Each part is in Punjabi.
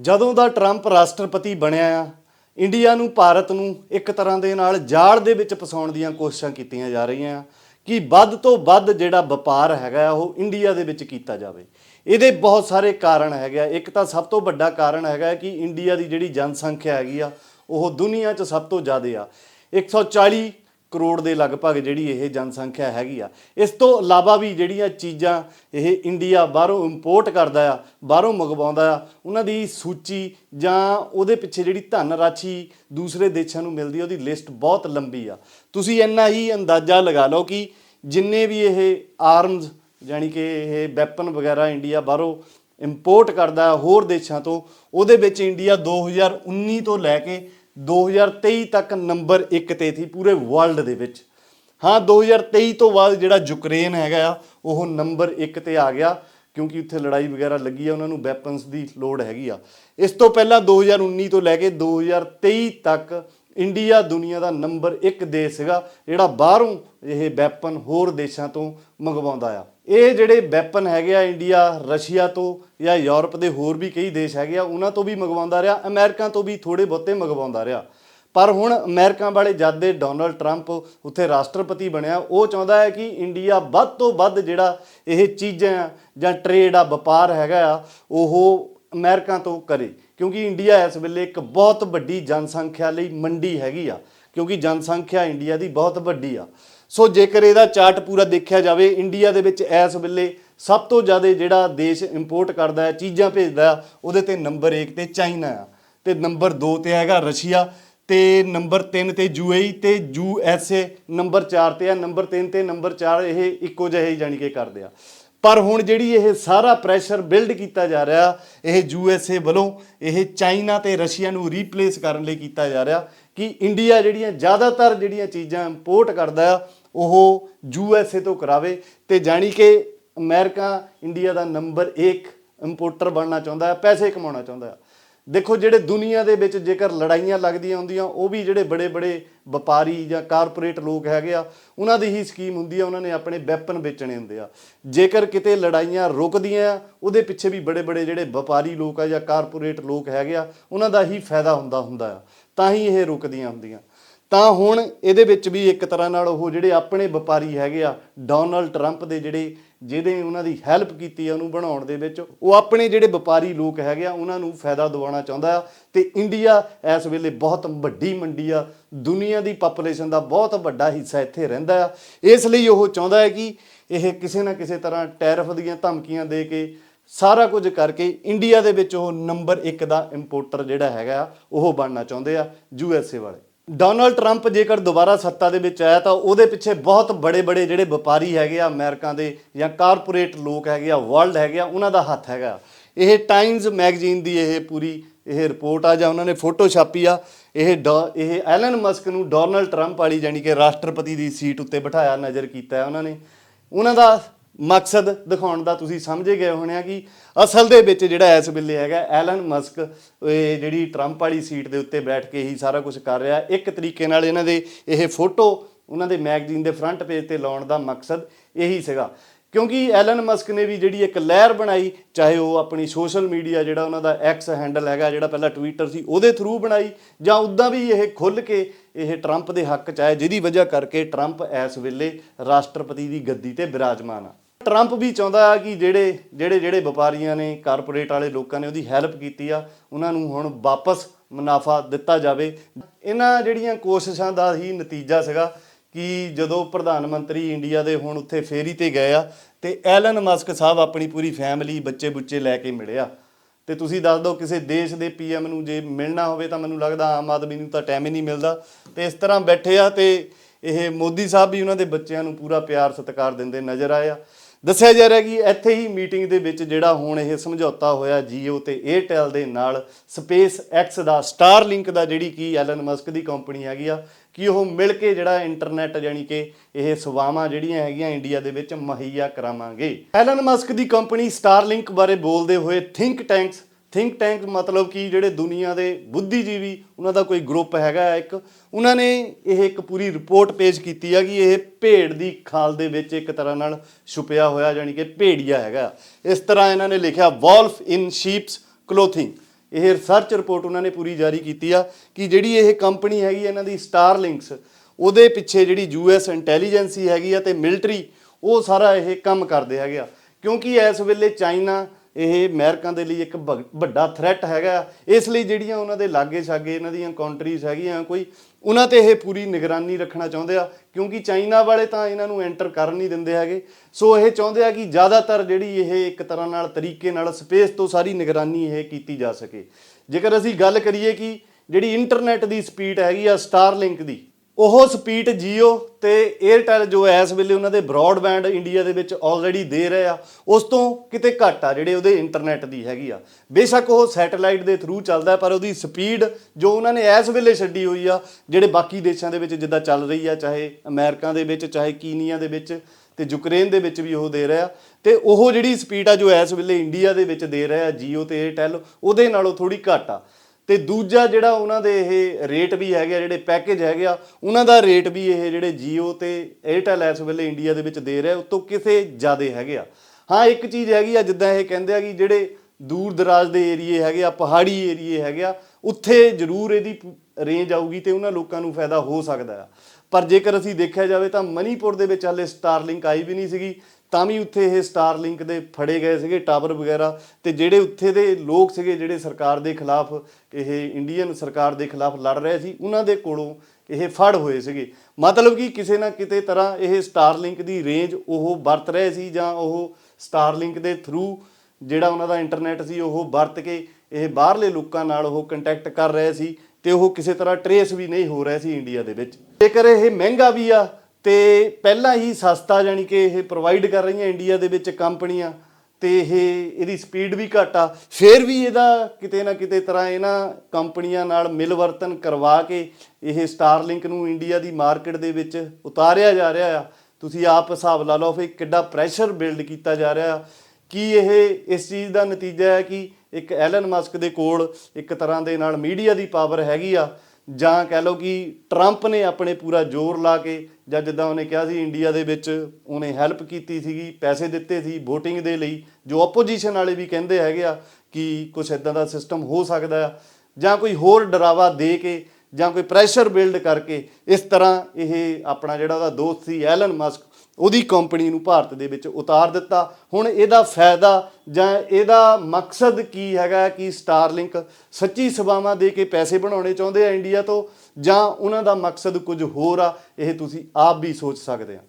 ਜਦੋਂ ਦਾ ਟਰੰਪ ਰਾਸ਼ਟਰਪਤੀ ਬਣਿਆ ਆ ਇੰਡੀਆ ਨੂੰ ਭਾਰਤ ਨੂੰ ਇੱਕ ਤਰ੍ਹਾਂ ਦੇ ਨਾਲ ਜਾਲ ਦੇ ਵਿੱਚ ਫਸਾਉਣ ਦੀਆਂ ਕੋਸ਼ਿਸ਼ਾਂ ਕੀਤੀਆਂ ਜਾ ਰਹੀਆਂ ਆ ਕਿ ਵੱਧ ਤੋਂ ਵੱਧ ਜਿਹੜਾ ਵਪਾਰ ਹੈਗਾ ਆ, ਉਹ ਇੰਡੀਆ ਦੇ ਵਿੱਚ ਕੀਤਾ ਜਾਵੇ। ਇਹਦੇ ਬਹੁਤ ਸਾਰੇ ਕਾਰਨ ਹੈਗੇ ਆ। ਇੱਕ ਤਾਂ ਸਭ ਤੋਂ ਵੱਡਾ ਕਾਰਨ ਹੈਗਾ ਕਿ ਇੰਡੀਆ ਦੀ ਜਿਹੜੀ ਜਨਸੰਖਿਆ ਹੈਗੀ ਆ ਉਹ ਦੁਨੀਆ 'ਚ ਸਭ ਤੋਂ ਜ਼ਿਆਦਾ ਆ। 140 ਕਰੋੜ ਦੇ ਲਗਭਗ ਜਿਹੜੀ ਇਹ ਜਨਸੰਖਿਆ ਹੈਗੀ ਆ, ਇਸ ਤੋਂ ਇਲਾਵਾ ਵੀ ਜਿਹੜੀਆਂ ਚੀਜ਼ਾਂ ਇਹ ਇੰਡੀਆ ਬਾਹਰੋਂ ਇੰਪੋਰਟ ਕਰਦਾ ਆ, ਬਾਹਰੋਂ ਮੰਗਵਾਉਂਦਾ ਆ, ਉਹਨਾਂ ਦੀ ਸੂਚੀ ਜਾਂ ਉਹਦੇ ਪਿੱਛੇ ਜਿਹੜੀ ਧਨ ਰਾਸ਼ੀ ਦੂਸਰੇ ਦੇਸ਼ਾਂ ਨੂੰ ਮਿਲਦੀ ਆ, ਉਹਦੀ ਲਿਸਟ ਬਹੁਤ ਲੰਬੀ ਆ। ਤੁਸੀਂ ਇੰਨਾ ਹੀ ਅੰਦਾਜ਼ਾ ਲਗਾ ਲਓ ਕਿ ਜਿੰਨੇ ਵੀ ਇਹ ਆਰਮਸ ਯਾਨੀ ਕਿ ਇਹ ਵੈਪਨ ਵਗੈਰਾ ਇੰਡੀਆ ਬਾਹਰੋਂ ਇੰਪੋਰਟ ਕਰਦਾ ਹੋਰ ਦੇਸ਼ਾਂ ਤੋਂ, ਉਹਦੇ ਵਿੱਚ ਇੰਡੀਆ 2019 ਤੋਂ ਲੈ ਕੇ 2023 ਤੱਕ ਨੰਬਰ 1 ਤੇ ਸੀ ਪੂਰੇ ਵਰਲਡ ਦੇ ਵਿੱਚ। ਹਾਂ 2023 ਤੋਂ ਬਾਅਦ ਜਿਹੜਾ ਯੂਕਰੇਨ ਹੈਗਾ ਆ, ਉਹ ਨੰਬਰ 1 ਤੇ ਆ ਗਿਆ, ਕਿਉਂਕਿ ਉੱਥੇ ਲੜਾਈ ਵਗੈਰਾ ਲੱਗੀ ਆ, ਉਹਨਾਂ ਨੂੰ ਵੈਪਨਸ ਦੀ ਲੋੜ ਹੈਗੀ ਆ। ਇਸ ਤੋਂ ਪਹਿਲਾਂ 2019 ਤੋਂ ਲੈ ਕੇ 2023 ਤੱਕ ਇੰਡੀਆ ਦੁਨੀਆ ਦਾ ਨੰਬਰ 1 ਦੇਸ਼ ਸੀਗਾ, ਜਿਹੜਾ ਬਾਹਰੋਂ ਇਹ ਵੈਪਨ ਹੋਰ ਦੇਸ਼ਾਂ ਤੋਂ ਮੰਗਵਾਉਂਦਾ ਆ। ਇਹ ਜਿਹੜੇ ਵੈਪਨ ਹੈਗੇ ਆ ਇੰਡੀਆ, ਰਸ਼ੀਆ ਤੋਂ ਜਾਂ ਯੂਰਪ ਦੇ ਹੋਰ ਵੀ ਕਈ ਦੇਸ਼ ਹੈਗੇ ਆ, ਉਹਨਾਂ ਤੋਂ ਵੀ ਮੰਗਵਾਉਂਦਾ ਰਿਹਾ, ਅਮਰੀਕਾ ਤੋਂ ਵੀ ਥੋੜੇ ਬਹੁਤੇ ਮੰਗਵਾਉਂਦਾ ਰਿਹਾ। ਪਰ ਹੁਣ ਅਮਰੀਕਾ ਵਾਲੇ ਜਦ ਦੇ ਡੋਨਲਡ ਟਰੰਪ ਉੱਥੇ ਰਾਸ਼ਟਰਪਤੀ ਬਣਿਆ। ਉਹ ਚਾਹੁੰਦਾ ਹੈ ਕਿ ਇੰਡੀਆ ਵੱਧ ਤੋਂ ਵੱਧ ਜਿਹੜਾ ਇਹ ਚੀਜ਼ਾਂ ਆ ਜਾਂ ਟ੍ਰੇਡ ਆ, ਵਪਾਰ ਹੈਗਾ ਆ, ਉਹ ਅਮਰੀਕਾ ਤੋਂ ਕਰੇ। ਕਿਉਂਕਿ ਇੰਡੀਆ ਇਸ ਵੇਲੇ ਇੱਕ ਬਹੁਤ ਵੱਡੀ ਜਨਸੰਖਿਆ ਲਈ ਮੰਡੀ ਹੈਗੀ ਆ। ਕਿਉਂਕਿ ਜਨਸੰਖਿਆ ਇੰਡੀਆ ਦੀ ਬਹੁਤ ਵੱਡੀ ਆ। ਸੋ ਜੇਕਰ ਇਹਦਾ ਚਾਰਟ ਪੂਰਾ ਦੇਖਿਆ ਜਾਵੇ ਇੰਡੀਆ ਦੇ ਵਿੱਚ ਇਸ ਵੇਲੇ ਸਭ ਤੋਂ ਜ਼ਿਆਦਾ ਜਿਹੜਾ ਦੇਸ਼ ਇੰਪੋਰਟ ਕਰਦਾ ਹੈ ਚੀਜ਼ਾਂ ਭੇਜਦਾ ਹੈ, ਉਹਦੇ ਤੇ ਨੰਬਰ 1 ਤੇ ਚਾਈਨਾ ਆ। ਤੇ ਨੰਬਰ 2 ਤੇ ਹੈਗਾ ਰਸ਼ੀਆ ਤੇ ਨੰਬਰ 3 ਤੇ ਯੂਏਈ ਤੇ ਯੂਐਸਏ ਨੰਬਰ 4 ਤੇ ਆ ਨੰਬਰ 3 ਤੇ ਨੰਬਰ 4 ਇਹ ਇੱਕੋ ਜਿਹੇ ਹੀ ਜਾਣੀ ਕਿ ਕਰਦੇ ਆ। ਪਰ ਹੁਣ ਜਿਹੜੀ ਇਹ ਸਾਰਾ ਪ੍ਰੈਸ਼ਰ ਬਿਲਡ ਕੀਤਾ ਜਾ ਰਿਹਾ ਇਹ ਯੂਐਸਏ ਵੱਲੋਂ ਇਹ ਚਾਈਨਾ ਤੇ ਰਸ਼ੀਆ ਨੂੰ ਰੀਪਲੇਸ ਕਰਨ ਲਈ ਕੀਤਾ ਜਾ ਰਿਹਾ ਕਿ ਇੰਡੀਆ ਜਿਹੜੀਆਂ ਜ਼ਿਆਦਾਤਰ ਜਿਹੜੀਆਂ ਚੀਜ਼ਾਂ ਇੰਪੋਰਟ ਕਰਦਾ ਆ ਉਹ ਯੂ ਐੱਸ ਏ ਤੋਂ ਕਰਾਵੇ ਤੇ ਜਾਣੀ ਕਿ ਅਮਰੀਕਾ, ਇੰਡੀਆ ਦਾ ਨੰਬਰ 1 ਇੰਪੋਰਟਰ ਬਣਨਾ ਚਾਹੁੰਦਾ ਹੈ, ਪੈਸੇ ਕਮਾਉਣਾ ਚਾਹੁੰਦਾ ਹੈ। ਦੇਖੋ ਜਿਹੜੇ ਦੁਨੀਆ ਦੇ ਵਿੱਚ ਜੇਕਰ ਲੜਾਈਆਂ ਲੱਗਦੀਆਂ ਹੁੰਦੀਆਂ, ਉਹ ਵੀ ਜਿਹੜੇ ਬੜੇ ਬੜੇ ਵਪਾਰੀ ਜਾਂ ਕਾਰਪੋਰੇਟ ਲੋਕ ਹੈਗੇ ਆ, ਉਹਨਾਂ ਦੀ ਹੀ ਸਕੀਮ ਹੁੰਦੀ ਆ, ਉਹਨਾਂ ਨੇ ਆਪਣੇ ਵੈਪਨ ਵੇਚਣੇ ਹੁੰਦੇ ਆ। ਜੇਕਰ ਕਿਤੇ ਲੜਾਈਆਂ ਰੁਕਦੀਆਂ, ਉਹਦੇ ਪਿੱਛੇ ਵੀ ਬੜੇ ਬੜੇ ਜਿਹੜੇ ਵਪਾਰੀ ਲੋਕ ਆ ਜਾਂ ਕਾਰਪੋਰੇਟ ਲੋਕ ਹੈਗੇ ਆ, ਉਹਨਾਂ ਦਾ ਹੀ ਫਾਇਦਾ ਹੁੰਦਾ ਹੁੰਦਾ ਆ। ਤਾਂ ਹੀ ਇਹ ਰੁਕਦੀਆਂ ਹੁੰਦੀਆਂ। ਤਾਂ ਹੁਣ ਇਹਦੇ ਵਿੱਚ ਵੀ ਇੱਕ ਤਰ੍ਹਾਂ ਨਾਲ ਉਹ ਜਿਹੜੇ ਆਪਣੇ ਵਪਾਰੀ ਹੈਗੇ ਆ ਡੋਨਲਡ ਟਰੰਪ ਦੇ ਜਿਹੜੇ ਜਿਹਦੇ ਉਹਨਾਂ ਦੀ ਹੈਲਪ ਕੀਤੀ ਆ ਉਹਨੂੰ ਬਣਾਉਣ ਦੇ ਵਿੱਚ ਉਹ ਆਪਣੇ ਜਿਹੜੇ ਵਪਾਰੀ ਲੋਕ ਹੈਗੇ ਆ ਉਹਨਾਂ ਨੂੰ ਫਾਇਦਾ ਦਿਵਾਉਣਾ ਚਾਹੁੰਦਾ ਆ। ਤੇ ਇੰਡੀਆ ਇਸ ਵੇਲੇ ਬਹੁਤ ਵੱਡੀ ਮੰਡੀ ਆ ਦੁਨੀਆ ਦੀ ਪੋਪੂਲੇਸ਼ਨ ਦਾ ਬਹੁਤ ਵੱਡਾ ਹਿੱਸਾ ਇੱਥੇ ਰਹਿੰਦਾ ਆ। ਇਸ ਲਈ ਉਹ ਚਾਹੁੰਦਾ ਹੈ ਕਿ ਇਹ ਕਿਸੇ ਨਾ ਕਿਸੇ ਤਰ੍ਹਾਂ ਟੈਰਿਫ ਦੀਆਂ ਧਮਕੀਆਂ ਦੇ ਕੇ ਸਾਰਾ ਕੁਝ ਕਰਕੇ ਇੰਡੀਆ ਦੇ ਵਿੱਚ ਉਹ ਨੰਬਰ 1 ਦਾ ਇੰਪੋਰਟਰ ਜਿਹੜਾ ਹੈਗਾ ਆ, ਉਹ ਬਣਨਾ ਚਾਹੁੰਦੇ ਆ ਯੂ ਐੱਸ ਏ ਵਾਲੇ। ਡੋਨਲਡ ਟਰੰਪ ਜੇਕਰ ਦੁਬਾਰਾ ਸੱਤਾ ਦੇ ਵਿੱਚ ਆਇਆ ਤਾਂ ਉਹਦੇ ਪਿੱਛੇ ਬਹੁਤ ਬੜੇ-ਬੜੇ ਜਿਹੜੇ ਵਪਾਰੀ ਹੈਗੇ ਆ ਅਮਰੀਕਾ ਦੇ ਜਾਂ ਕਾਰਪੋਰੇਟ ਲੋਕ ਹੈਗੇ ਆ, ਵਰਲਡ ਹੈਗੇ ਆ, ਉਹਨਾਂ ਦਾ ਹੱਥ ਹੈਗਾ। ਇਹ ਟਾਈਮਜ਼ ਮੈਗਜ਼ੀਨ ਦੀ ਇਹ ਪੂਰੀ ਇਹ ਰਿਪੋਰਟ ਆ ਜਾਂ ਉਹਨਾਂ ਨੇ ਫੋਟੋ ਛਾਪੀ ਆ, ਇਹ ਡੋ- ਇਹ ਐਲਨ ਮਸਕ ਨੂੰ ਡੋਨਲਡ ਟਰੰਪ ਵਾਲੀ ਜਾਨੀ ਕਿ ਰਾਸ਼ਟਰਪਤੀ ਦੀ ਸੀਟ ਉੱਤੇ ਬਿਠਾਇਆ, ਨਜ਼ਰ ਕੀਤਾ ਹੈ ਉਹਨਾਂ ਨੇ। ਉਹਨਾਂ ਦਾ ਮਕਸਦ ਦਿਖਾਉਣ ਦਾ ਤੁਸੀਂ ਸਮਝੇ ਗਏ ਹੋਣੇ ਆ ਕਿ ਅਸਲ ਦੇ ਵਿੱਚ ਜਿਹੜਾ ਇਸ ਵੇਲੇ ਹੈਗਾ, ਐਲਨ ਮਸਕ, ਇਹ ਜਿਹੜੀ ਟਰੰਪ ਵਾਲੀ ਸੀਟ ਦੇ ਉੱਤੇ ਬੈਠ ਕੇ ਹੀ ਸਾਰਾ ਕੁਝ ਕਰ ਰਿਹਾ। ਇੱਕ ਤਰੀਕੇ ਨਾਲ ਇਹਨਾਂ ਦੇ ਇਹ ਫੋਟੋ ਉਹਨਾਂ ਦੇ ਮੈਗਜ਼ੀਨ ਦੇ ਫਰੰਟ ਪੇਜ ਤੇ ਲਾਉਣ ਦਾ ਮਕਸਦ ਇਹੀ ਸੀਗਾ। ਕਿਉਂਕਿ ਐਲਨ ਮਸਕ ਨੇ ਵੀ ਜਿਹੜੀ ਇੱਕ ਲਹਿਰ ਬਣਾਈ, ਚਾਹੇ ਉਹ ਆਪਣੀ ਸੋਸ਼ਲ ਮੀਡੀਆ ਜਿਹੜਾ ਉਹਨਾਂ ਦਾ ਐਕਸ ਹੈਂਡਲ ਹੈਗਾ, ਜਿਹੜਾ ਪਹਿਲਾਂ ਟਵਿੱਟਰ ਸੀ, ਉਹਦੇ ਥਰੂ ਬਣਾਈ, ਜਾਂ ਉਦਾਂ ਵੀ ਇਹ ਖੁੱਲ ਕੇ ਇਹ ਟਰੰਪ ਦੇ ਹੱਕ ਚ ਆਏ, ਜਿਹਦੀ ਵਜ੍ਹਾ ਕਰਕੇ ਟਰੰਪ ਇਸ ਵੇਲੇ ਰਾਸ਼ਟਰਪਤੀ ਦੀ ਗੱਦੀ ਤੇ ਬਿਰਾਜਮਾਨ ਆ। ਟਰੰਪ ਵੀ ਚਾਹੁੰਦਾ ਆ ਕਿ ਜਿਹੜੇ ਜਿਹੜੇ ਜਿਹੜੇ ਵਪਾਰੀਆਂ ਨੇ ਕਾਰਪੋਰੇਟ ਵਾਲੇ ਲੋਕਾਂ ਨੇ ਉਹਦੀ ਹੈਲਪ ਕੀਤੀ ਆ, ਉਹਨਾਂ ਨੂੰ ਹੁਣ ਵਾਪਸ ਮੁਨਾਫਾ ਦਿੱਤਾ ਜਾਵੇ। ਇਹਨਾਂ ਜਿਹੜੀਆਂ ਕੋਸ਼ਿਸ਼ਾਂ ਦਾ ਹੀ ਨਤੀਜਾ ਸੀਗਾ ਕਿ ਜਦੋਂ ਪ੍ਰਧਾਨ ਮੰਤਰੀ ਇੰਡੀਆ ਦੇ ਹੁਣ ਉੱਥੇ ਫੇਰੀ ਤੇ ਗਏ ਆ, ਤੇ ਐਲਨ ਮਸਕ ਸਾਹਿਬ ਆਪਣੀ ਪੂਰੀ ਫੈਮਿਲੀ ਬੱਚੇ ਬੁੱਚੇ ਲੈ ਕੇ ਮਿਲਿਆ ਤੇ ਤੁਸੀਂ ਦੱਸ ਦਿਓ, ਕਿਸੇ ਦੇਸ਼ ਦੇ ਪੀਐਮ ਨੂੰ ਜੇ ਮਿਲਣਾ ਹੋਵੇ ਤਾਂ ਮੈਨੂੰ ਲੱਗਦਾ ਆਮ ਆਦਮੀ ਨੂੰ ਤਾਂ ਟਾਈਮ ਹੀ ਨਹੀਂ ਮਿਲਦਾ। ਤੇ ਇਸ ਤਰ੍ਹਾਂ ਬੈਠੇ ਆ ਤੇ ਇਹ ਮੋਦੀ ਸਾਹਿਬ ਵੀ ਉਹਨਾਂ ਦੇ ਬੱਚਿਆਂ ਨੂੰ ਪੂਰਾ ਪਿਆਰ, ਸਤਿਕਾਰ ਦਿੰਦੇ ਨਜ਼ਰ ਆਏ ਆ। ਦੱਸਿਆ ਜਾ ਰਿਹਾ ਕਿ ਇੱਥੇ ਹੀ ਮੀਟਿੰਗ ਦੇ ਵਿੱਚ ਜਿਹੜਾ ਹੁਣ ਇਹ ਸਮਝੌਤਾ ਹੋਇਆ ਜੀਓ ਤੇ 에ਅਰਟੈਲ ਦੇ ਨਾਲ ਸਪੇਸ ਐਕਸ ਦਾ ਸਟਾਰਲਿੰਕ ਦਾ, ਜਿਹੜੀ ਕੀ ਐਲਨ ਮਸਕ ਦੀ ਕੰਪਨੀ ਹੈਗੀ ਆ, ਕਿ ਉਹ ਮਿਲ ਕੇ ਜਿਹੜਾ ਇੰਟਰਨੈਟ ਯਾਨੀ ਕਿ ਇਹ ਸੇਵਾਵਾਂ ਜਿਹੜੀਆਂ ਹੈਗੀਆਂ ਇੰਡੀਆ ਦੇ ਵਿੱਚ ਮੁਹੱਈਆ ਕਰਾਵਾਂਗੇ। ਐਲਨ ਮਸਕ ਦੀ ਕੰਪਨੀ ਸਟਾਰਲਿੰਕ ਬਾਰੇ ਬੋਲਦੇ ਹੋਏ ਥਿੰਕ ਟੈਂਕਸ ਥਿੰਕ ਟੈਂਕ ਮਤਲਬ ਕਿ ਜਿਹੜੇ ਦੁਨੀਆ ਦੇ ਬੁੱਧੀਜੀਵੀ, ਉਹਨਾਂ ਦਾ ਕੋਈ ਗਰੁੱਪ ਹੈਗਾ ਇੱਕ। ਉਹਨਾਂ ਨੇ ਇਹ ਇੱਕ ਪੂਰੀ ਰਿਪੋਰਟ ਪੇਸ਼ ਕੀਤੀ ਆ ਕਿ ਇਹ ਭੇਡ ਦੀ ਖਾਲ ਦੇ ਵਿੱਚ ਇੱਕ ਤਰ੍ਹਾਂ ਨਾਲ ਛੁਪਿਆ ਹੋਇਆ ਜਾਨੀ ਕਿ ਭੇੜੀਆ ਹੈਗਾ। ਇਸ ਤਰ੍ਹਾਂ ਇਹਨਾਂ ਨੇ ਲਿਖਿਆ ਵੋਲਫ ਇਨ ਸ਼ੀਪਸ ਕਲੋਥਿੰਗ ਇਹ ਰਿਸਰਚ ਰਿਪੋਰਟ ਉਹਨਾਂ ਨੇ ਪੂਰੀ ਜਾਰੀ ਕੀਤੀ ਆ ਕਿ ਜਿਹੜੀ ਇਹ ਕੰਪਨੀ ਹੈਗੀ ਇਹਨਾਂ ਦੀ ਸਟਾਰ ਲਿੰਕਸ ਉਹਦੇ ਪਿੱਛੇ ਜਿਹੜੀ ਯੂਐਸ ਇੰਟੈਲੀਜੈਂਸੀ ਹੈਗੀ ਆ ਤੇ ਮਿਲਟਰੀ ਉਹ ਸਾਰਾ ਇਹ ਕੰਮ ਕਰਦੇ ਹੈਗੇ ਆ। ਕਿਉਂਕਿ ਇਸ ਵੇਲੇ ਚਾਈਨਾ ਇਹ ਅਮਰੀਕਾ ਦੇ ਲਈ ਇੱਕ ਭ- ਵੱਡਾ ਥ੍ਰੈਟ ਹੈਗਾ। ਇਸ ਲਈ ਜਿਹੜੀਆਂ ਉਹਨਾਂ ਦੇ ਲਾਗੇ ਛਾਗੇ ਇਹਨਾਂ ਦੀਆਂ ਕੰਟਰੀਜ਼ ਹੈਗੀਆਂ, ਕੋਈ ਉਹਨਾਂ ਤੇ ਇਹ ਪੂਰੀ ਨਿਗਰਾਨੀ ਰੱਖਣਾ ਚਾਹੁੰਦੇ ਆ, ਕਿਉਂਕਿ ਚਾਈਨਾ ਵਾਲੇ ਤਾਂ ਇਹਨਾਂ ਨੂੰ ਐਂਟਰ ਕਰਨ ਨਹੀਂ ਦਿੰਦੇ ਹੈਗੇ। ਸੋ ਇਹ ਚਾਹੁੰਦੇ ਆ ਕਿ ਜ਼ਿਆਦਾਤਰ ਜਿਹੜੀ ਇਹ ਇੱਕ ਤਰ੍ਹਾਂ ਨਾਲ ਤਰੀਕੇ ਨਾਲ ਸਪੇਸ ਤੋਂ ਸਾਰੀ ਨਿਗਰਾਨੀ ਇਹ ਕੀਤੀ ਜਾ ਸਕੇ। ਜੇਕਰ ਅਸੀਂ ਗੱਲ ਕਰੀਏ ਕਿ ਜਿਹੜੀ ਇੰਟਰਨੈਟ ਦੀ ਸਪੀਡ ਹੈਗੀ ਆ ਸਟਾਰਲਿੰਕ ਦੀ ਉਹ ਸਪੀਡ Jio ਤੇ Airtel ਜੋ ਇਸ ਵੇਲੇ ਉਹਨਾਂ ਦੇ ਬ੍ਰੌਡਬੈਂਡ ਇੰਡੀਆ ਦੇ ਵਿੱਚ ਆਲਰੇਡੀ ਦੇ ਰਹੇ ਆ, ਉਸ ਤੋਂ ਕਿਤੇ ਘੱਟ ਆ ਜਿਹੜੇ ਉਹਦੇ ਇੰਟਰਨੈਟ ਦੀ ਹੈਗੀ ਆ। ਬੇਸ਼ੱਕ ਉਹ ਸੈਟੇਲਾਈਟ ਦੇ ਥਰੂ ਚੱਲਦਾ ਪਰ ਉਹਦੀ ਸਪੀਡ ਜੋ ਉਹਨਾਂ ਨੇ ਇਸ ਵੇਲੇ ਛੱਡੀ ਹੋਈ ਆ, ਜਿਹੜੇ ਬਾਕੀ ਦੇਸ਼ਾਂ ਦੇ ਵਿੱਚ ਜਿੱਦਾਂ ਚੱਲ ਰਹੀ ਆ, ਚਾਹੇ ਅਮਰੀਕਾ ਦੇ ਵਿੱਚ, ਚਾਹੇ ਕੀਨੀਆ ਦੇ ਵਿੱਚ ਤੇ ਯੂਕਰੇਨ ਦੇ ਵਿੱਚ ਵੀ ਉਹ ਦੇ ਰਿਹਾ ਤੇ ਉਹ ਜਿਹੜੀ ਸਪੀਡ ਆ ਜੋ ਇਸ ਵੇਲੇ ਇੰਡੀਆ ਦੇ ਵਿੱਚ ਦੇ ਰਿਹਾ Jio ਤੇ Airtel, ਉਹਦੇ ਨਾਲੋਂ ਥੋੜੀ ਘੱਟ ਆ। ਤੇ ਦੂਜਾ ਜਿਹੜਾ ਉਹਨਾਂ ਦੇ ਇਹ ਰੇਟ ਵੀ ਹੈਗੇ ਆ, ਜਿਹੜੇ ਪੈਕੇਜ ਹੈਗੇ ਆ, ਉਹਨਾਂ ਦਾ ਰੇਟ ਵੀ ਇਹ ਜਿਹੜੇ Jio ਤੇ Airtel ਇਸ ਵੇਲੇ ਇੰਡੀਆ ਦੇ ਵਿੱਚ ਦੇ ਰਿਹਾ ਉਤੋਂ ਕਿਸੇ ਜ਼ਿਆਦੇ ਹੈਗੇ ਆ। ਹਾਂ, ਇੱਕ ਚੀਜ਼ ਹੈਗੀ ਆ, ਜਿੱਦਾਂ ਇਹ ਕਹਿੰਦੇ ਆ ਕਿ ਜਿਹੜੇ ਦੂਰ ਦਰਾਜ਼ ਦੇ ਏਰੀਏ ਹੈਗੇ ਆ, ਪਹਾੜੀ ਏਰੀਏ ਹੈਗੇ ਆ, ਉੱਥੇ ਜ਼ਰੂਰ ਇਹਦੀ ਰੇਂਜ ਆਊਗੀ ਤੇ ਉਹਨਾਂ ਲੋਕਾਂ ਨੂੰ ਫਾਇਦਾ ਹੋ ਸਕਦਾ ਆ। ਪਰ ਜੇਕਰ ਅਸੀਂ ਦੇਖਿਆ ਜਾਵੇ ਤਾਂ ਮਨੀਪੁਰ ਦੇ ਵਿੱਚ ਹਾਲੇ ਸਟਾਰਲਿੰਕ ਆਈ ਵੀ ਨਹੀਂ ਸੀਗੀ ਤਾਂ ਵੀ ਉੱਥੇ ਇਹ ਸਟਾਰਲਿੰਕ ਦੇ ਫੜੇ ਗਏ ਸੀਗੇ ਟਾਵਰ ਵਗੈਰਾ ਤੇ ਜਿਹੜੇ ਉੱਥੇ ਦੇ ਲੋਕ ਸੀਗੇ ਜਿਹੜੇ ਸਰਕਾਰ ਦੇ ਖਿਲਾਫ, ਇਹ ਇੰਡੀਅਨ ਸਰਕਾਰ ਦੇ ਖਿਲਾਫ ਲੜ ਰਹੇ ਸੀ, ਉਹਨਾਂ ਦੇ ਕੋਲੋਂ ਇਹ ਫੜ ਹੋਏ ਸੀਗੇ। ਮਤਲਬ ਕਿ ਕਿਸੇ ਨਾ ਕਿਤੇ ਤਰ੍ਹਾਂ ਇਹ ਸਟਾਰਲਿੰਕ ਦੀ ਰੇਂਜ ਉਹ ਵਰਤ ਰਹੇ ਸੀ ਜਾਂ ਉਹ ਸਟਾਰਲਿੰਕ ਦੇ ਥਰੂ ਜਿਹੜਾ ਉਹਨਾਂ ਦਾ ਇੰਟਰਨੈਟ ਸੀ ਉਹ ਵਰਤ ਕੇ ਇਹ ਬਾਹਰਲੇ ਲੋਕਾਂ ਨਾਲ ਉਹ ਕੰਟੈਕਟ ਕਰ ਰਹੇ ਸੀ ਤੇ ਉਹ ਕਿਸੇ ਤਰ੍ਹਾਂ ਟਰੇਸ ਵੀ ਨਹੀਂ ਹੋ ਰਿਹਾ ਸੀ ਇੰਡੀਆ ਦੇ ਵਿੱਚ। ਜੇਕਰ ਇਹ ਮਹਿੰਗਾ ਵੀ ਆ ਤੇ ਪਹਿਲਾਂ ਹੀ ਸਸਤਾ ਜਾਨੀ ਕਿ ਇਹ ਪ੍ਰੋਵਾਈਡ ਕਰ ਰਹੀਆਂ ਇੰਡੀਆ ਦੇ ਵਿੱਚ ਕੰਪਨੀਆਂ ਤੇ ਇਹ ਇਹਦੀ ਸਪੀਡ ਵੀ ਘੱਟ ਆ। ਫਿਰ ਵੀ ਇਹਦਾ ਕਿਤੇ ਨਾ ਕਿਤੇ ਤਰ੍ਹਾਂ ਇਹਨਾਂ ਕੰਪਨੀਆਂ ਨਾਲ ਮਿਲਵਰਤਨ ਕਰਵਾ ਕੇ ਇਹ ਸਟਾਰਲਿੰਕ ਨੂੰ ਇੰਡੀਆ ਦੀ ਮਾਰਕੀਟ ਦੇ ਵਿੱਚ ਉਤਾਰਿਆ ਜਾ ਰਿਹਾ ਆ। ਤੁਸੀਂ ਆਪ ਹਿਸਾਬ ਲਾ ਲਓ ਫਿਰ ਕਿੱਡਾ ਪ੍ਰੈਸ਼ਰ ਬਿਲਡ ਕੀਤਾ ਜਾ ਰਿਹਾ ਆ। ਕੀ ਇਹ ਇਸ ਚੀਜ਼ ਦਾ ਨਤੀਜਾ ਹੈ ਕਿ ਇੱਕ ਐਲਨ ਮਸਕ ਦੇ ਕੋਲ ਇੱਕ ਤਰ੍ਹਾਂ ਦੇ ਨਾਲ ਮੀਡੀਆ ਦੀ ਪਾਵਰ ਹੈਗੀ ਆ ਜਾਂ ਕਹਿ ਲਓ ਕਿ ਟਰੰਪ ਨੇ ਆਪਣੇ ਪੂਰਾ ਜ਼ੋਰ ਲਾ ਕੇ ਜਾਂ ਜਿੱਦਾਂ ਉਹਨੇ ਕਿਹਾ ਸੀ ਇੰਡੀਆ ਦੇ ਵਿੱਚ ਉਹਨੇ ਹੈਲਪ ਕੀਤੀ ਸੀਗੀ, ਪੈਸੇ ਦਿੱਤੇ ਸੀ VOTING ਦੇ ਲਈ, ਜੋ ਆਪੋਜੀਸ਼ਨ ਵਾਲੇ ਵੀ ਕਹਿੰਦੇ ਹੈਗੇ ਆ ਕਿ ਕੁਝ ਇਦਾਂ ਦਾ ਸਿਸਟਮ ਹੋ ਸਕਦਾ ਆ, ਜਾਂ ਕੋਈ ਹੋਰ ਡਰਾਵਾ ਦੇ ਕੇ ਜਾਂ ਕੋਈ ਪ੍ਰੈਸ਼ਰ ਬਿਲਡ ਕਰਕੇ ਇਸ ਤਰ੍ਹਾਂ ਇਹ ਆਪਣਾ ਜਿਹੜਾ ਉਹਦਾ ਦੋਸਤ ਸੀ ਐਲਨ ਮਸਕ ਉਹਦੀ ਕੰਪਨੀ ਨੂੰ ਭਾਰਤ ਦੇ ਵਿੱਚ ਉਤਾਰ ਦਿੱਤਾ। ਹੁਣ ਇਹਦਾ ਫਾਇਦਾ ਜਾਂ ਇਹਦਾ ਮਕਸਦ ਕੀ ਹੈਗਾ ਕਿ ਸਟਾਰਲਿੰਕ ਸੱਚੀ ਸੇਵਾਵਾਂ ਦੇ ਕੇ ਪੈਸੇ ਬਣਾਉਣੇ ਚਾਹੁੰਦੇ ਆ ਇੰਡੀਆ ਤੋਂ ਜਾਂ ਉਹਨਾਂ ਦਾ ਮਕਸਦ ਕੁਝ ਹੋਰ ਆ, ਇਹ ਤੁਸੀਂ ਆਪ ਵੀ ਸੋਚ ਸਕਦੇ ਆ।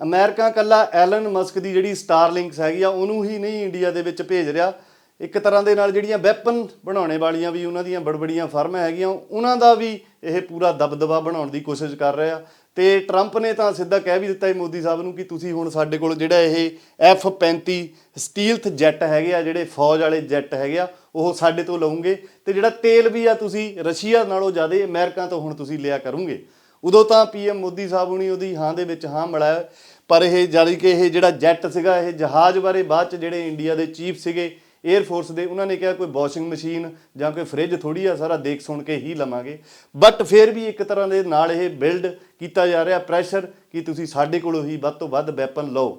ਅਮਰੀਕਾ ਕੱਲਾ ਐਲਨ ਮਸਕ ਦੀ ਜਿਹੜੀ ਸਟਾਰਲਿੰਕਸ ਹੈਗੀ ਆ, ਉਹਨੂੰ ਹੀ ਨਹੀਂ ਇੰਡੀਆ ਦੇ ਵਿੱਚ ਭੇਜ ਰਿਹਾ। ਇੱਕ ਤਰ੍ਹਾਂ ਦੇ ਨਾਲ ਜਿਹੜੀਆਂ ਵੈਪਨ ਬਣਾਉਣੇ ਵਾਲੀਆਂ ਵੀ ਉਹਨਾਂ ਦੀਆਂ ਬੜਬੜੀਆਂ ਫਰਮਾਂ ਹੈਗੀਆਂ, ਉਹਨਾਂ ਦਾ ਵੀ ਇਹ ਪੂਰਾ ਦਬਦਬਾ ਬਣਾਉਣ ਦੀ ਕੋਸ਼ਿਸ਼ ਕਰ ਰਿਹਾ ਤੇ ਟਰੰਪ ਨੇ ਤਾਂ ਸਿੱਧਾ ਕਹਿ ਵੀ ਦਿੱਤਾ ਹੈ ਮੋਦੀ ਸਾਹਿਬ ਨੂੰ ਕਿ ਤੁਸੀਂ ਹੁਣ ਸਾਡੇ ਕੋਲ ਜਿਹੜਾ ਇਹ F35 ਸਟੀਲਥ ਜੈਟ ਹੈਗੇ ਆ, ਜਿਹੜੇ ਫੌਜ ਵਾਲੇ ਜੈਟ ਹੈਗੇ ਆ, ਉਹ ਸਾਡੇ ਤੋਂ ਲਓਗੇ ਤੇ ਜਿਹੜਾ ਤੇਲ ਵੀ ਆ ਤੁਸੀਂ ਰਸ਼ੀਆ ਨਾਲੋਂ ਜ਼ਿਆਦਾ ਅਮਰੀਕਾ ਤੋਂ ਹੁਣ ਤੁਸੀਂ ਲਿਆ ਕਰੋਗੇ। ਉਦੋਂ ਤਾਂ ਪੀਐਮ ਮੋਦੀ ਸਾਹਿਬ ਹੁਣੀ ਉਹਦੀ ਹਾਂ ਦੇ ਵਿੱਚ ਹਾਂ ਮਿਲਾਇਆ ਪਰ ਇਹ ਜਾਨੀ ਕਿ ਇਹ ਜਿਹੜਾ ਜੈਟ ਸੀਗਾ, ਇਹ ਜਹਾਜ਼ ਬਾਰੇ ਬਾਅਦ ਚ ਜਿਹੜੇ ਇੰਡੀਆ ਦੇ ਚੀਫ ਸੀਗੇ 에ਅਰ ਫੋਰਸ ਦੇ, ਉਹਨਾਂ ਨੇ ਕਿਹਾ ਕੋਈ ਵਾਸ਼ਿੰਗ ਮਸ਼ੀਨ ਜਾਂ ਕੋਈ ਫ੍ਰਿਜ ਥੋੜੀ ਆ, ਸਾਰਾ ਦੇਖ ਸੁਣ ਕੇ ਹੀ ਲਵਾਂਗੇ। ਬਟ ਫਿਰ ਵੀ ਇੱਕ ਤਰ੍ਹਾਂ ਦੇ ਨਾਲ ਇਹ ਬਿਲਡ ਕੀਤਾ ਜਾ ਰਿਹਾ ਪ੍ਰੈਸ਼ਰ ਕਿ ਤੁਸੀਂ ਸਾਡੇ ਕੋਲੋਂ ਹੀ ਵੱਧ ਤੋਂ ਵੱਧ ਵੈਪਨ ਲਓ।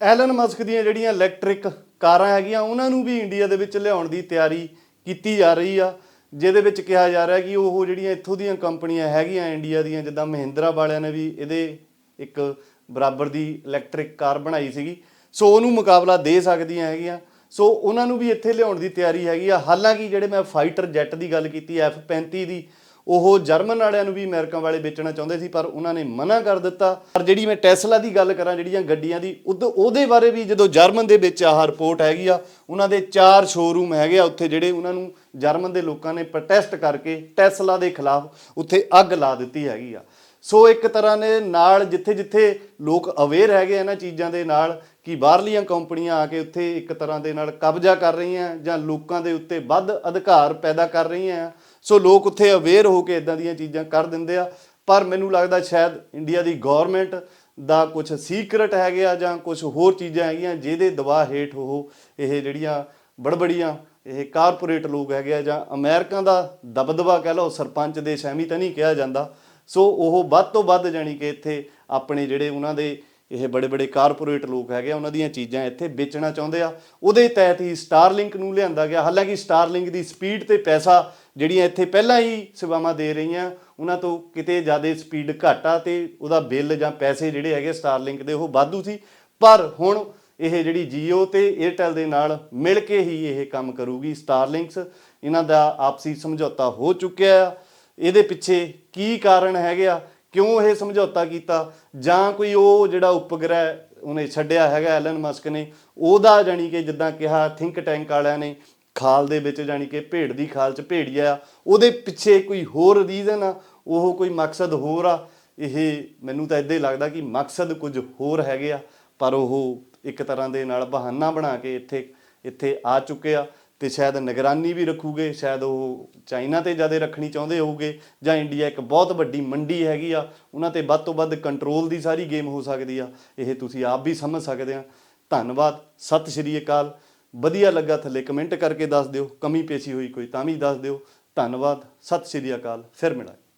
ਐਲਨ ਮਸਕ ਦੀਆਂ ਜਿਹੜੀਆਂ ਇਲੈਕਟ੍ਰਿਕ ਕਾਰਾਂ ਹੈਗੀਆਂ, ਉਹਨਾਂ ਨੂੰ ਵੀ ਇੰਡੀਆ ਦੇ ਵਿੱਚ ਲਿਆਉਣ ਦੀ ਤਿਆਰੀ ਕੀਤੀ ਜਾ ਰਹੀ ਆ, ਜਿਹਦੇ ਵਿੱਚ ਕਿਹਾ ਜਾ ਰਿਹਾ ਕਿ ਉਹ ਜਿਹੜੀਆਂ ਇੱਥੋਂ ਦੀਆਂ ਕੰਪਨੀਆਂ ਹੈਗੀਆਂ ਇੰਡੀਆ ਦੀਆਂ, ਜਿੱਦਾਂ ਮਹਿੰਦਰਾ ਵਾਲਿਆਂ ਨੇ ਵੀ ਇਹਦੇ ਇੱਕ ਬਰਾਬਰ ਦੀ ਇਲੈਕਟ੍ਰਿਕ ਕਾਰ ਬਣਾਈ ਸੀਗੀ। ਸੋ ਉਹਨੂੰ ਮੁਕਾਬਲਾ ਦੇ ਸਕਦੀਆਂ ਹੈਗੀਆਂ। ਸੋ ਉਹਨਾਂ ਨੂੰ ਵੀ ਇੱਥੇ ਲਿਆਉਣ ਦੀ ਤਿਆਰੀ ਹੈਗੀ ਆ। ਹਾਲਾਂਕਿ ਜਿਹੜੇ ਮੈਂ ਫਾਈਟਰ ਜੈਟ ਦੀ ਗੱਲ ਕੀਤੀ F35 ਦੀ, ਉਹ ਜਰਮਨ ਵਾਲਿਆਂ ਨੂੰ ਵੀ ਅਮਰੀਕਾ ਵਾਲੇ ਵੇਚਣਾ ਚਾਹੁੰਦੇ ਸੀ, ਪਰ ਉਹਨਾਂ ਨੇ ਮਨਾ ਕਰ ਦਿੱਤਾ। ਪਰ ਜਿਹੜੀ ਮੈਂ ਟੈਸਲਾ ਦੀ ਗੱਲ ਕਰਾਂ, ਜਿਹੜੀਆਂ ਗੱਡੀਆਂ ਦੀ, ਉਦ- ਉਹਦੇ ਬਾਰੇ ਵੀ ਜਦੋਂ ਜਰਮਨ ਦੇ ਵਿੱਚ ਆਹ ਰਿਪੋਰਟ ਹੈਗੀ ਆ, ਉਹਨਾਂ ਦੇ ਚਾਰ ਸ਼ੋਰੂਮ ਹੈਗੇ ਆ ਉੱਥੇ, ਜਿਹੜੇ ਉਹਨਾਂ ਨੂੰ ਜਰਮਨ ਦੇ ਲੋਕਾਂ ਨੇ ਪ੍ਰੋਟੈਸਟ ਕਰਕੇ ਟੈਸਲਾ ਦੇ ਖਿਲਾਫ ਉੱਥੇ ਅੱਗ ਲਾ ਦਿੱਤੀ ਹੈਗੀ ਆ। ਸੋ ਇੱਕ ਤਰ੍ਹਾਂ ਦੇ ਨਾਲ ਜਿੱਥੇ ਜਿੱਥੇ ਲੋਕ ਅਵੇਅਰ ਹੈਗੇ ਆ ਇਹਨਾਂ ਚੀਜ਼ਾਂ ਦੇ ਨਾਲ, ਕਿ ਬਾਹਰਲੀਆਂ ਕੰਪਨੀਆਂ ਆ ਕੇ ਉੱਥੇ ਇੱਕ ਤਰ੍ਹਾਂ ਦੇ ਨਾਲ ਕਬਜ਼ਾ ਕਰ ਰਹੀਆਂ, ਜਾਂ ਲੋਕਾਂ ਦੇ ਉੱਤੇ ਵੱਧ ਅਧਿਕਾਰ ਪੈਦਾ ਕਰ ਰਹੀਆਂ ਸੋ ਲੋਕ ਉੱਥੇ ਅਵੇਅਰ ਹੋ ਕੇ ਇਦਾਂ ਦੀਆਂ ਚੀਜ਼ਾਂ ਕਰ ਦਿੰਦੇ ਆ। ਪਰ ਮੈਨੂੰ ਲੱਗਦਾ ਸ਼ਾਇਦ ਇੰਡੀਆ ਦੀ ਗਵਰਨਮੈਂਟ ਦਾ ਕੁਝ ਸੀਕ੍ਰੇਟ ਹੈਗੇ ਆ, ਜਾਂ ਕੁਝ ਹੋਰ ਚੀਜ਼ਾਂ ਹੈਗੀਆਂ, ਜਿਹਦੇ ਦਬਾਅ ਹੇਠ ਉਹ ਇਹ ਜਿਹੜੀਆਂ ਬੜਬੜੀਆਂ, ਇਹ ਕਾਰਪੋਰੇਟ ਲੋਕ ਹੈਗੇ ਆ, ਜਾਂ ਅਮਰੀਕਾ ਦਾ ਦਬਦਬਾ ਕਹਿ ਲਓ, ਸਰਪੰਚ ਦੇ ਸਹਿਮੀ ਤਾਂ ਨਹੀਂ ਕਿਹਾ ਜਾਂਦਾ। ਸੋ ਉਹ ਵੱਧ ਤੋਂ ਵੱਧ ਜਾਣੀ ਕਿ ਇੱਥੇ ਆਪਣੇ ਜਿਹੜੇ ਉਹਨਾਂ ਦੇ ਇਹ ਬੜੇ ਬੜੇ ਕਾਰਪੋਰੇਟ ਲੋਕ ਹੈਗੇ ਆ, ਉਹਨਾਂ ਦੀਆਂ ਚੀਜ਼ਾਂ ਇੱਥੇ ਵੇਚਣਾ ਚਾਹੁੰਦੇ ਆ। ਉਹਦੇ ਤਹਿਤ ਹੀ ਸਟਾਰਲਿੰਕ ਨੂੰ ਲਿਆਂਦਾ ਗਿਆ। ਹਾਲਾਂਕਿ ਸਟਾਰਲਿੰਕ ਦੀ ਸਪੀਡ ਤੇ ਪੈਸਾ ਜਿਹੜੀਆਂ ਇੱਥੇ ਪਹਿਲਾਂ ਹੀ ਸੇਵਾਵਾਂ ਦੇ ਰਹੀਆਂ ਉਹਨਾਂ ਤੋਂ ਕਿਤੇ ਜ਼ਿਆਦਾ ਸਪੀਡ ਘੱਟ ਆ ਤੇ ਉਹਦਾ ਬਿੱਲ ਜਾਂ ਪੈਸੇ ਜਿਹੜੇ ਹੈਗੇ ਸਟਾਰਲਿੰਕ ਦੇ ਉਹ ਵਾਧੂ ਸੀ। ਪਰ ਹੁਣ ਇਹ ਜਿਹੜੀ Jio ਤੇ Airtel ਦੇ ਨਾਲ ਮਿਲ ਕੇ ਹੀ ਇਹ ਕੰਮ ਕਰੂਗੀ ਸਟਾਰਲਿੰਕਸ ਇਹਨਾਂ ਦਾ ਆਪਸੀ ਸਮਝੌਤਾ ਹੋ ਚੁੱਕਿਆ ਆ। ਇਹਦੇ ਪਿੱਛੇ ਕੀ ਕਾਰਨ ਹੈਗੇ ਆ? ਕਿਉਂ ਇਹ ਸਮਝੌਤਾ ਕੀਤਾ? ਜਾਂ ਕੋਈ ਉਹ ਜਿਹੜਾ ਉਪਗ੍ਰਹਿ ਉਹਨੇ ਛੱਡਿਆ ਹੈਗਾ ਐਲਨ ਮਸਕ ਨੇ, ਉਹਦਾ ਜਾਨੀ ਕਿ ਜਿੱਦਾਂ ਕਿਹਾ ਥਿੰਕ ਟੈਂਕ ਵਾਲਿਆਂ ਨੇ, ਖਾਲ ਦੇ ਵਿੱਚ ਜਾਨੀ ਕਿ ਭੇਡ ਦੀ ਖਾਲ 'ਚ ਭੇੜੀਆ ਆ, ਉਹਦੇ ਪਿੱਛੇ ਕੋਈ ਹੋਰ ਰੀਜ਼ਨ ਆ? ਉਹ ਕੋਈ ਮਕਸਦ ਹੋਰ ਆ? ਇਹ ਮੈਨੂੰ ਤਾਂ ਇਦਾਂ ਹੀ ਲੱਗਦਾ ਕਿ ਮਕਸਦ ਕੁਝ ਹੋਰ ਹੈਗੇ ਆ, ਪਰ ਉਹ ਇੱਕ ਤਰ੍ਹਾਂ ਦੇ ਨਾਲ ਬਹਾਨਾ ਬਣਾ ਕੇ ਇੱਥੇ ਇੱਥੇ ਆ ਚੁੱਕੇ ਆ। ਤੇ ਸ਼ਾਇਦ ਨਿਗਰਾਨੀ ਵੀ ਰੱਖੂਗੇ, ਸ਼ਾਇਦ ਉਹ ਚਾਈਨਾ ਤੇ ਜ਼ਿਆਦਾ ਰੱਖਣੀ ਚਾਹੁੰਦੇ ਹੋਊਗੇ, ਜਾਂ ਇੰਡੀਆ ਇੱਕ ਬਹੁਤ ਵੱਡੀ ਮੰਡੀ ਹੈਗੀ ਆ, ਉਹਨਾਂ ਤੇ ਵੱਧ ਤੋਂ ਵੱਧ ਕੰਟਰੋਲ ਦੀ ਸਾਰੀ ਗੇਮ ਹੋ ਸਕਦੀ ਆ, ਇਹ ਤੁਸੀਂ ਆਪ ਵੀ ਸਮਝ ਸਕਦੇ ਆ। ਧੰਨਵਾਦ, ਸਤਿ ਸ਼੍ਰੀ ਅਕਾਲ। ਵਧੀਆ ਲੱਗਾ ਥੱਲੇ ਕਮੈਂਟ ਕਰਕੇ ਦੱਸ ਦਿਓ, ਕਮੀ ਪੇਸ਼ੀ ਹੋਈ ਕੋਈ ਤਾਂ ਵੀ ਦੱਸ ਦਿਓ। ਧੰਨਵਾਦ, ਸਤਿ ਸ਼੍ਰੀ ਅਕਾਲ, ਫਿਰ ਮਿਲਾਂਗੇ।